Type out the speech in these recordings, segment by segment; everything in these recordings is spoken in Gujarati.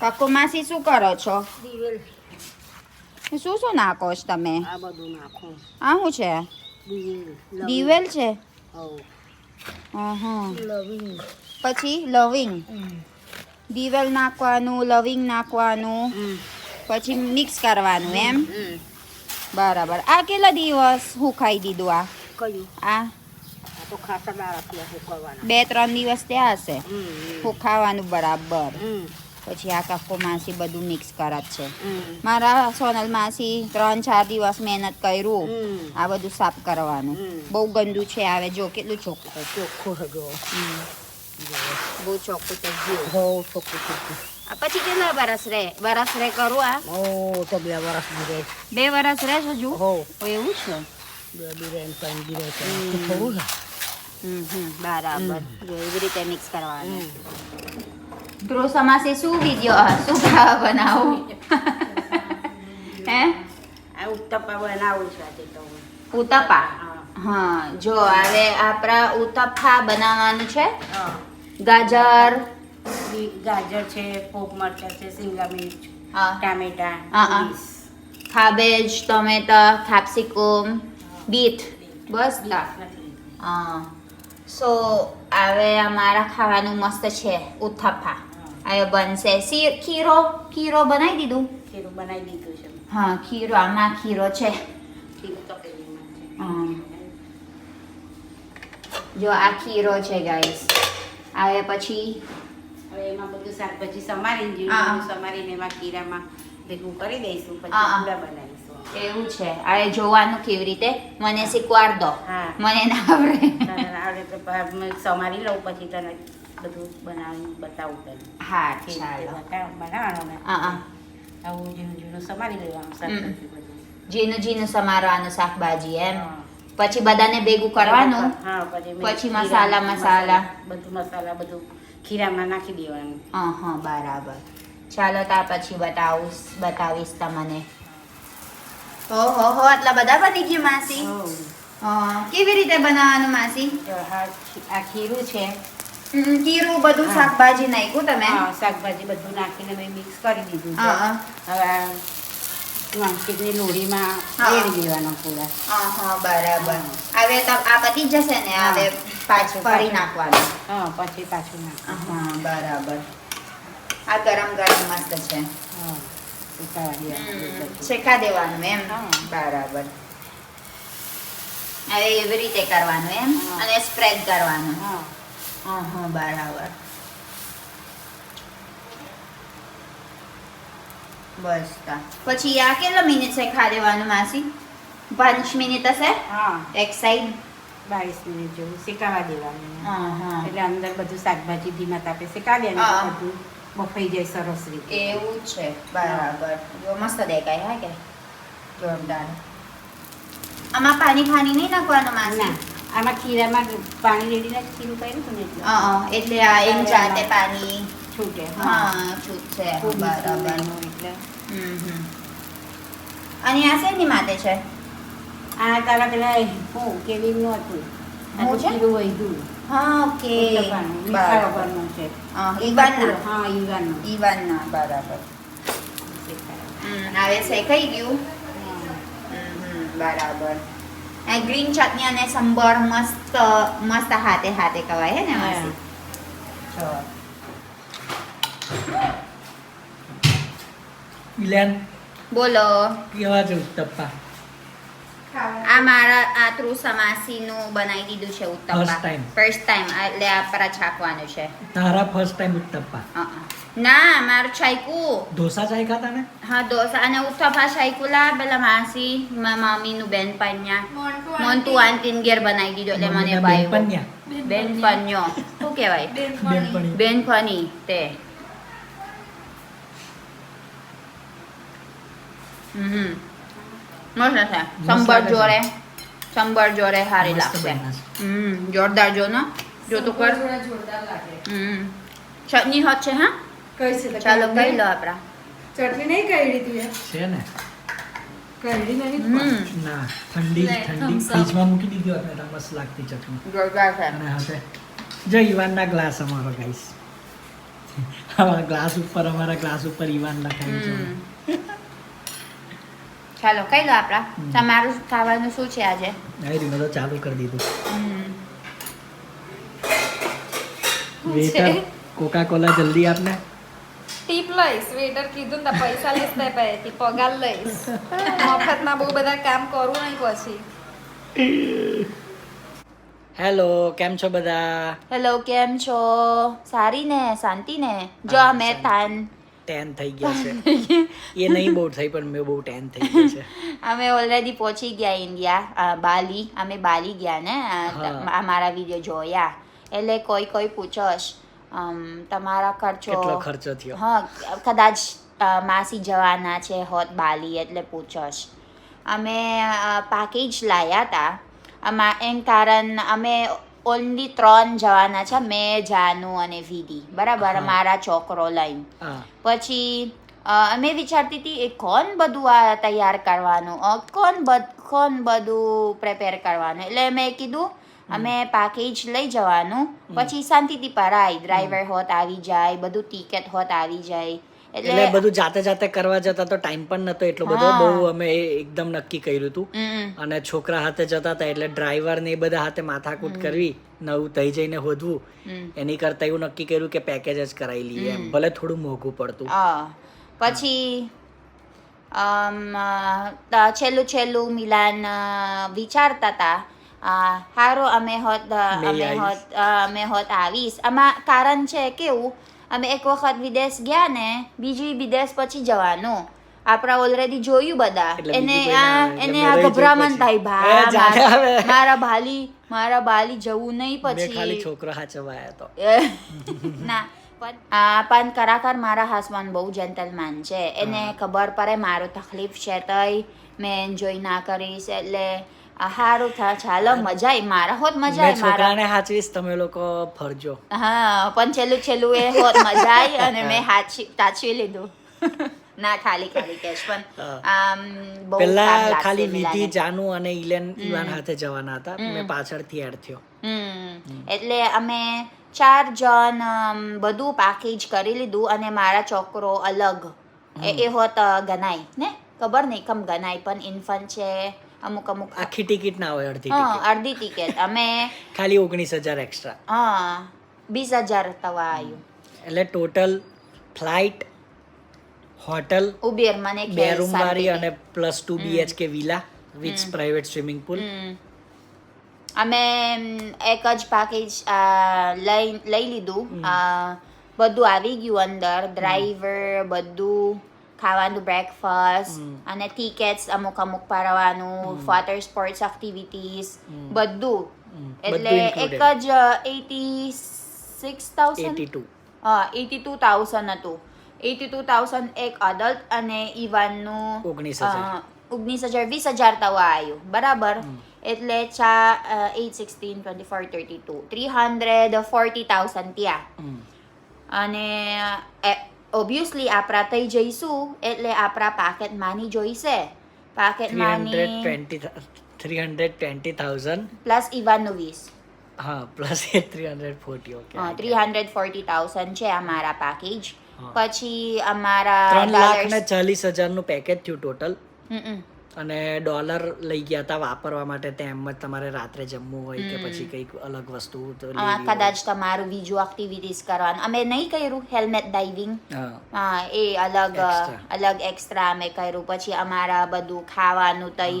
કાકુ માસી શું કરો છો? શું શું નાખો છો તમે? આ બધું નાખો. આ શું છે? દિવેલ છે. પછી લવિંગ. દિવેલ નાખવાનું લવિંગ નાખવાનું પછી મિક્સ કરવાનું એમ? બરાબર. આ કેટલા દિવસ હું ખાઈ દીધું આ? કયું? આ? બે ત્રણ દિવસ ત્યાં હશે? હું ખાવાનું બરાબર. પછી આ કાકો માસી બધું મિક્સ કરત છે. મારા સોનલ માસી ત્રણ ચાર દિવસ મહેનત કર્યું. આ બધું સાફ કરવાનું. બહુ ગંદુ છે આવે જો કેટલું ચોખ્ખું. ચોખ્ખું બહુ ચોખ્ખું થઈ ગયું. ચોખ્ખું ચોખ્ખું પછી કેટલા વરસ રહે વરસ રહે કરું આ? ઓ તો બે વરસ બીરે બે વરસ રે હજુ? હો. એવું છે? બે બીરે ને ત્રણ બી રે થોડું હમ હમ. બરાબર. એવી રીતે મિક્સ કરવાનું. સમાસે શું વીડિયો શું ખાવા બનાવું હે આ ઉત્તપા બનાવું છે આજે તો હું. ઉતપા હા જો હવે આપણા ઉતપા બનાવવાનું છે ગાજર બી- ગાજર છે પોપ મરચાં છે સિંગા મિર્ચ હા ટામેટા હા, હા. ખાબેજ ટમેટા કેપ્સિકમ બીટ બસ હા સો હવે અમારા ખાવાનું મસ્ત છે ઉથપ્પા હવે બનશે. ખીરો? ખીરો બનાવી દીધું? ખીરો બનાવી દીધું છે. હા ખીરો. આમાં ખીરો છે. જો આ ખીરો છે ગાઈસ હવે પછી? હવે એમાં બધું શાકભાજી સમારીને જીરું સમારીને એમાં ખીરામાં ભેગું કરી દઈશું પછી હા. બનાવીશું. એવું છે. આ જોવાનું કેવી રીતે? મને શીખવાડ દો. મને ના આવડે. આવડે તો સમારી લઉં પછી તને. બધું બનાવી બતાવું તને હા ચાલો. બનાવવાનું હા આવું ઝીણું ઝીણું સમારી લેવાનું શાકભાજી બધું. જીનું સમારવાનું શાકભાજી એમ. પછી બધાને ભેગું કરવાનું. પછી મસાલા, મસાલા. બધું મસાલા બધું ખીરામાં નાખી દેવાનું. હા હા બરાબર. ચાલો ત્યાર પછી બતાવીશ બતાવીશ તમને. ઓહો હો આટલા બધા બની ગયું માસી. કેવી રીતે બનાવવાનું માસી? આ ખીરું છે. જીરું બધું શાકભાજી નાખ્યું તમે? હા, શાકભાજી બધું નાખીને મેં મિક્સ કરી દીધું હવે પ્લાસ્ટિકની લોઢીમાં રેડી દેવાનો પૂરા. હા હા બરાબર. હવે તો આ પતી જશે ને હવે પાછું ફરી નાખવાનું. હા પછી પાછું નાખ હા બરાબર. આ ગરમ ગરમ મસ્ત છે. શેકા દેવાનું એમ. બરાબર. હવે એવી રીતે કરવાનું એમ? અને સ્પ્રેડ કરવાનું. હા. હા હા બરાબર. બસ પછી આ કેટલા મિનિટ શેકા દેવાનું માસી? પાંચ મિનિટ હશે? હા. એક સાઈડ બાવીસ મિનિટ જેવું શેકાવા દેવાનું હા હા. એટલે અંદર બધું શાકભાજી ધીમા તાપે શેકાવી અને બધું બફાઈ જાય સરસ રીતે. એવું છે બરાબર. જો મસ્ત દેખાય હા કે? જોરદાર આમાં પાણી ખાણી નહીં નાખવાનું માસી? ના. આમાં ખીરામાં પાણી રેડીને ખીરું કર્યું હતું ને એટલે. આ એમ જાતે પાણી છૂટે હા. છૂટશે બરાબર. એટલે. અને આ શેની માટે છે? આ તારા પેલા હું કેવી નું હતું. હું? ખીરું ઓકે. ઉત્તપવાનું, મીઠા બરાબર. છે. ઈવાનના? હા ઈવાનું ઈવાનના બરાબર. હવે શેકાઈ ગયું? બરાબર. ગ્રીન ચટણી અને સંભાર મસ્ત મસ્ત હાથે હાથે કવાય હે ને માસી જો ઇલેન બોલો કેવા છે ઉત્તપ્પા આ મારા આ ત્રુ સમાસીનું બનાવી દીધું છે uttapa. First time first time એટલે આ પર છાકવાનું છે. તારા ફર્સ્ટ ટાઈમ અ. ના મારું છાયકુ. ઢોસા છાઈકા તને? હા ઢોસા અને ઉત્તપા છાઈકુલા પેલા માસી મમ્મીનું બેન પન્યા મોન્ટુ આંટીન ઘેર બનાવી દીધો એટલે મને ભાઈ બેનપણ્યા. બેન પન્યો શું કહેવાય. બેન પની તે. હમ. મસ્ત છે. સંભાર જોરે. સંભાર જોરે સારી લાગશે. હમ જોરદાર જો ને. જો તો કર. જોરદાર લાગે. હમ. ચટણી હોત છે હા? કઈ છે ચાલો કઈ લો આપણા ચટણી નહીં કઈ તું છે ને. ઠંડી ઠંડી. ફ્રીજમાં મૂકી દીધી હોત ને તો મસ્ત લાગતી ચટણી. જોરદાર છે. અને હવે જય યુવાનના ગ્લાસ અમારો ગાઈસ અમારા ગ્લાસ ઉપર અમારા ગ્લાસ ઉપર ઈવાન લખાયું છે. ચાલો કઈ દો આપડા તમારું ખાવાનું શું છે આજે? મેં તો ચાલુ કરી દીધું. વેટર કોકા કોલા જલ્દી આપને. ટીપ લઈશ વેટર કીધું ને તો પૈસા લઈશ તે પહેલેથી પગાર લઈશ. મફતમાં બહુ બધા કામ કરું નહીં પછી. હેલો કેમ છો બધા? હેલો કેમ છો? સારી ને શાંતિ ને? જો મેં. તાન ટેન થઈ ગયા છે. એ નહીં બહુ થઈ પણ મેં બહુ ટેન થઈ ગયા છે. અમે ઓલરેડી પહોંચી ગયા ઇન્ડિયા બાલી. અમે બાલી ગયા ને આ મારા અમારા વીડિયો જોયા. એટલે કોઈ કોઈ પૂછશ તમારા ખર્ચો કેટલો ખર્ચો થયો? હા કદાચ માસી જવાના છે હોત બાલી એટલે પૂછશ. અમે પાકેજ લાયા હતા આમાં એન કારણ અમે ઓનલી ત્રણ જવાના છે મેં જાનુ અને વિધિ બરાબર મારા છોકરો લઈને. પછી મેં અમે વિચારતી હતી એ કોણ બધું આ તૈયાર કરવાનું? કોણ કોણ બધું પ્રિપેર કરવાનું? એટલે મેં કીધું અમે પેકેજ લઈ જવાનું. પછી શાંતિથી પરાય. ડ્રાઈવર હોત આવી જાય બધું ટિકિટ હોત આવી જાય. એટલે બધું જાતે જાતે કરવા જતા તો ટાઈમ પણ નતો એટલો બધો. બહુ અમે એકદમ નક્કી કર્યું હતું. અને છોકરા હાથે જતા હતા એટલે ડ્રાઈવર ને એ બધા હાથે માથાકૂટ કરવી નવું થઈ જઈને હોદવું એની કરતા એવું નક્કી કર્યું કે પેકેજ જ કરાવી લઈએ એમ. ભલે થોડું મોંઘું પડતું. પછી અમ, છેલ્લું છેલ્લું મિલાન વિચારતા હતા. હારો અમે હોત અમે હોત અમે હોત આવીશ. આમાં કારણ છે કેવું અમે એક વખત વિદેશ ગયા ને બીજી વિદેશ પછી જવાનું. આપણા ઓલરેડી જોયું બધા. એને આ એને આ ગભરામણ થાય ભા મારા- ભાલી મારા બાલી જવું નહીં પછી ખાલી છોકરો હાચવાયા તો. ના પણ આ પણ કરાકર મારા હસબન્ડ બહુ જેન્ટલમેન છે. એને ખબર પડે મારું તકલીફ છે તોય. મેં એન્જોય ના કરીશ એટલે સારું થા ચાલો મજા આવી મારા હોત મજા આવી છોકરાને હાચવીશ તમે લોકો ફરજો. હા પણ છેલ્લું છેલ્લું એ હોત મજા આવી અને મેં હાચી તાચવી લીધું. ના ખાલી ખાલી કેશ પણ પેલા ખાલી વિધિ જાનુ અને ઇલેન ઇવાન હાથે જવાના હતા. મેં પાછળથી એડ થયો. એટલે અમે ચાર જણ બધું બધું પેકેજ કરી લીધું અને મારા છોકરો અલગ. એ હોત ગનાય ને? ખબર નહીં કમ ગનાઈ પણ ઇન્ફન્ટ છે અમુક અમુક. આખી ટિકિટ ના હોય અડધી હા અડધી ટિકિટ. અમે ખાલી ઓગણીસ હજાર એક્સ્ટ્રા હા વીસ હજાર તવા આવ્યું એટલે ટોટલ ફ્લાઇટ હોટલ ઉબેર મને બે રૂમ વાળી અને plus two BHK villa with private swimming pool અમે એક જ પેકેજ લઈ લઈ લીધું. બધું આવી ગયું અંદર ડ્રાઈવર બધું. ખાવાનું બ્રેકફાસ્ટ અને ટિકેટ્સ અમુક અમુક પાડવાનું વોટર સ્પોર્ટ્સ એક્ટિવિટીઝ બધું હમ. એટલે બધું એક included. જ eighty six thousand eighty two હા એટી ટુ થાઉઝન્ડ હતું એટી ટુ થાઉઝન્ડ એક અડલ્ટ અને ઇવાનનું 19,000. ઓગણીસ હજાર વીસ હજાર તવા આવ્યું બરાબર એટલે ચા at sixteen twenty four thirty two three obviously આપણા થઈ જઈશું એટલે આપણા પાકેટ માની જોઈશે. Pocket three hundred money twenty three hundred twenty thousand plus ઇવાનનું વીસ. હા plus a three hundred forty okay three hundred forty thousand છે અમારા પેકેજ પછી અમારા ત્રણ લાખ ને ચાલીસ હજારનું પેકેજ થયું ટોટલ હમ. અને ડોલર લઈ ગયા હતા વાપરવા માટે તેમ જ તમારે રાત્રે જમવું હોય કે પછી કંઈક અલગ વસ્તુ. કદાચ તમારું બીજું એક્ટિવિટીઝ કરવાનું. અમે નહીં કર્યું હેલ્મેટ ડાઇવિંગ હા. એ અલગ અલગ એક્સ્ટ્રા અમે કર્યું. પછી અમારા બધું ખાવાનું તઈ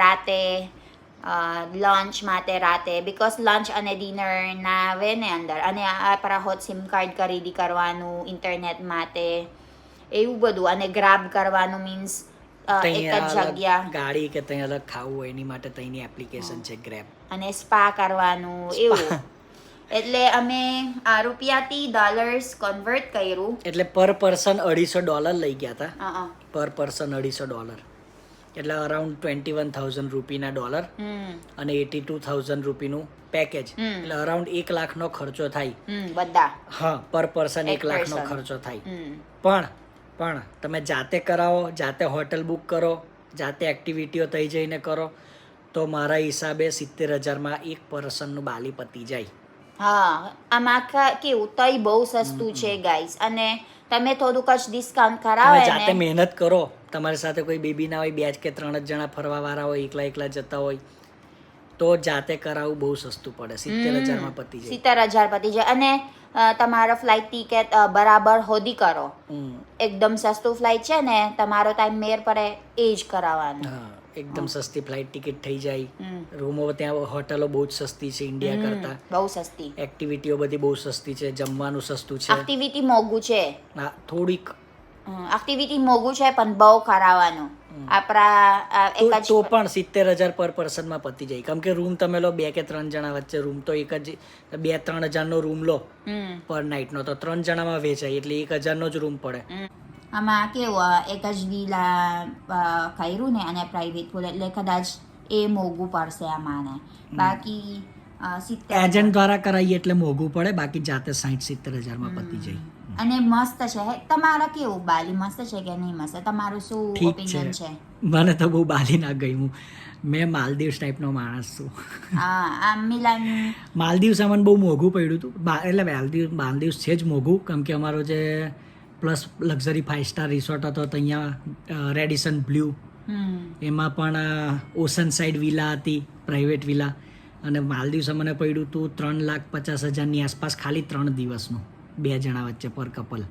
રાતે લંચ માટે રાતે બીકોઝ લંચ અને ડિનર ના આવે ને અંદર. અને આપણા હોત સિમ કાર્ડ ખરીદી કરવાનું ઇન્ટરનેટ માટે એવું બધું. અને ગ્રાબ કરવાનું મીન્સ એક જ જગ્યા. ગાડી કે ત્યાં અલગ ખાવું હોય એની માટે ત્યાંની એપ્લિકેશન છે ગ્રેબ અને સ્પા કરવાનું એવું. એટલે અમે આ રૂપિયાથી ડોલર્સ કન્વર્ટ કર્યું. એટલે પર પર્સન અઢીસો ડોલર લઈ ગયા હતા. પર પર્સન અઢીસો ડોલર એટલે અરાઉન્ડ ટ્વેન્ટી વન થાઉઝન્ડ રૂપીના ડોલર અને એટી ટુ થાઉઝન્ડ રૂપીનું પેકેજ એટલે અરાઉન્ડ એક લાખનો ખર્ચો થાય. બધા. હા પર પર્સન એક એક લાખનો ખર્ચો થાય. પણ પણ તમે જાતે કરાવો જાતે હોટલ બુક કરો જાતે એક્ટિવિટીઓ થઈ જઈને કરો તો મારા હિસાબે સિત્તેર હજારમાં એક પર્સનનું બાલી પતી જાય. હા આમ આખા કેવું તઈ બહુ સસ્તું છે ગાઈસ. અને તમે થોડુંક જ ડિસ્કાઉન્ટ તમે જાતે મહેનત કરો. તમારી સાથે કોઈ બેબી ના હોય બે જ કે ત્રણ જ જણા ફરવા વાળા હોય એકલા એકલા જતા હોય. તો જાતે કરાવવું બહુ સસ્તું પડે સિત્તેર હજારમાં પતી જાય. સિત્તેર હજાર પતી જાય. અને તમારો ફ્લાઇટ ટિકિટ બરાબર હોદી કરો. એકદમ સસ્તું ફ્લાઇટ છે ને તમારો ટાઈમ મેર પડે એ જ કરાવવાનું. એકદમ સસ્તી ફ્લાઇટ ટિકિટ થઈ જાય. રૂમો ત્યાં હોટલો બહુ જ સસ્તી છે ઇન્ડિયા કરતા. બહુ સસ્તી. એક્ટિવિટીઓ બધી બહુ સસ્તી છે જમવાનું સસ્તું છે. એક્ટિવિટી મોંઘું છે. હા થોડીક. એક્ટિવિટી મોંઘું છે પણ બહુ કરાવવાનું. આપણા એક જ તો પણ સિત્તેર હજાર પર પર્સનમાં પતી જાય. કેમ કે રૂમ તમે લો બે કે ત્રણ જણા વચ્ચે રૂમ તો એક જ બે ત્રણ હજારનો રૂમ લો. પર નાઇટનો તો ત્રણ જણામાં વેચાય એટલે એક હજારનો જ રૂમ પડે. આમાં કેવું એક જ વિલા કર્યું ને અને પ્રાઇવેટ પૂલ એટલે કદાચ એ મોંઘું પડશે અમાને બાકી એજન્ટ દ્વારા કરાવીએ એટલે મોંઘું પડે બાકી જાતે સાઠ સિત્તેર હજારમાં પતી જાય. અને મસ્ત છે. તમારા કેવું? બાલી મસ્ત છે કે નહીં મસ્ત? તમારું શું ઓપિનિયન છે. મને તો બહુ બાલી ના ગયું મેં માલદીવ્સ ટાઈપનો માણસ છું. હા આમ મિલાન. માલદીવ્સ અમને બહુ મોંઘું પડ્યું હતું. એટલે માલદીવ માલદીવ્સ છે જ મોંઘું. કેમ કે અમારો જે plus luxury five star resort હતો તો અહીંયા રેડિસન બ્લુ એમાં પણ ઓશન સાઇડ વિલા હતી પ્રાઇવેટ વિલા અને માલદીવ્સ મને પડ્યું હતું ત્રણ લાખ પચાસ હજારની આસપાસ ખાલી ત્રણ દિવસનું. બે જણા વચ્ચે પર કપલ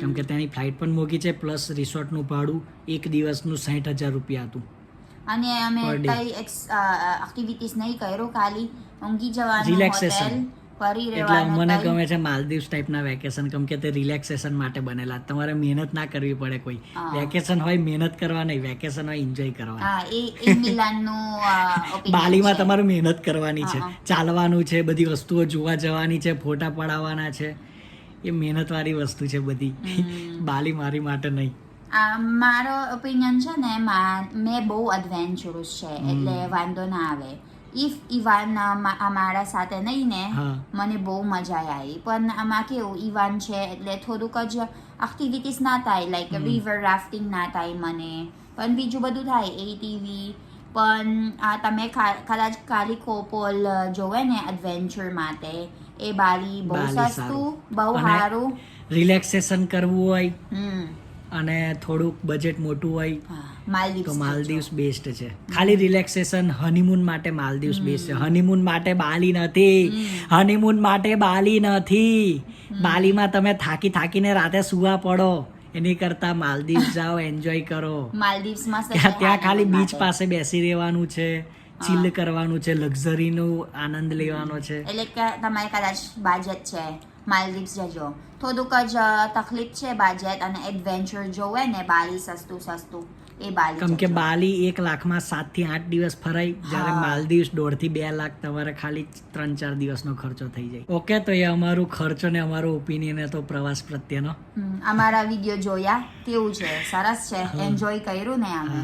કેમ કે તેની ફ્લાઇટ પણ મોંઘી છે પ્લસ રિસોર્ટનું ભાડું એક દિવસનું સાઠ હજાર રૂપિયા હતું. અને અમે કઈ એક્ટિવિટીઝ નહીં કર્યો ખાલી ઊંઘી જવાનું રિલેક્સેશન એટલે મને ગમે છે માલદીવ્સ ટાઈપના વેકેશન કેમ કે તે રિલેક્સેશન માટે બનેલા. તમારે મહેનત ના કરવી પડે કોઈ. વેકેશન હોય મહેનત કરવા નહીં. વેકેશન હોય એન્જોય કરવા. બાલીમાં. તમારે મહેનત કરવાની છે. ચાલવાનું છે બધી વસ્તુઓ જોવા જવાની છે ફોટા પડાવવાના છે. એ મહેનતવાળી વસ્તુ છે બધી. બાલી મારી માટે નહીં. મારો ઓપિનિયન છે ને મેં બહુ એડવેન્ચરસ છે એટલે વાંધો ના આવે. ઇફ ઇવાન મારા સાથે નહીં ને મને બહુ મજા આવી. પણ આમાં કેવું ઇવાન છે એટલે થોડુંક જ એક્ટિવિટીઝ ના થાય લાઈક રિવર રાફ્ટિંગ ના થાય મને. પણ બીજું બધું થાય એટીવી પણ આ તમે કદાચ કાલી કોપોલ જોવે ને એડવેન્ચર માટે. એ બાલી બહુ સસ્તું બહુ સારું રિલેક્સેશન કરવું હોય અને થોડુંક બજેટ મોટું હોય તો. માલદીવ્સ બેસ્ટ છે. ખાલી રિલેક્સેશન હનીમૂન માટે માલદીવ્સ બેસ્ટ છે. હનીમૂન માટે બાલી નથી. હનીમૂન માટે બાલી નથી. બાલીમાં તમે થાકી થાકીને રાતે સુવા પડો. એની કરતા માલદીવ જાઓ એન્જોય કરો. માલદીવ્સમાં ત્યાં ખાલી બીચ પાસે બેસી રહેવાનું છે. ચીલ કરવાનું છે લક્ઝરીનો આનંદ લેવાનો છે. એટલે કે તમારે કદાચ બજેટ છે માલદીવ્સ જજો. થોડુંક જ તકલીફ છે બજેટ અને એડવેન્ચર જોવે ને બાલી સસ્તું સસ્તું એ બાલી કેમ કે બાલી એક લાખમાં સાતથી આઠ દિવસ ફરાય જ્યારે. માલદીવ્સ દોઢથી બે લાખ તમારે ખાલી ત્રણ ચાર દિવસનો ખર્ચો થઈ જાય. ઓકે તો એ અમારું ખર્ચો ને અમારો ઓપિનિયન હતો પ્રવાસ પ્રત્યેનો. અમારા વીડિયો જોયા કેવું છે? સરસ છે? એન્જોય કર્યું ને અમે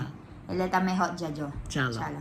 એટલે તમે હોત જજો. ચાલો. ચાલો.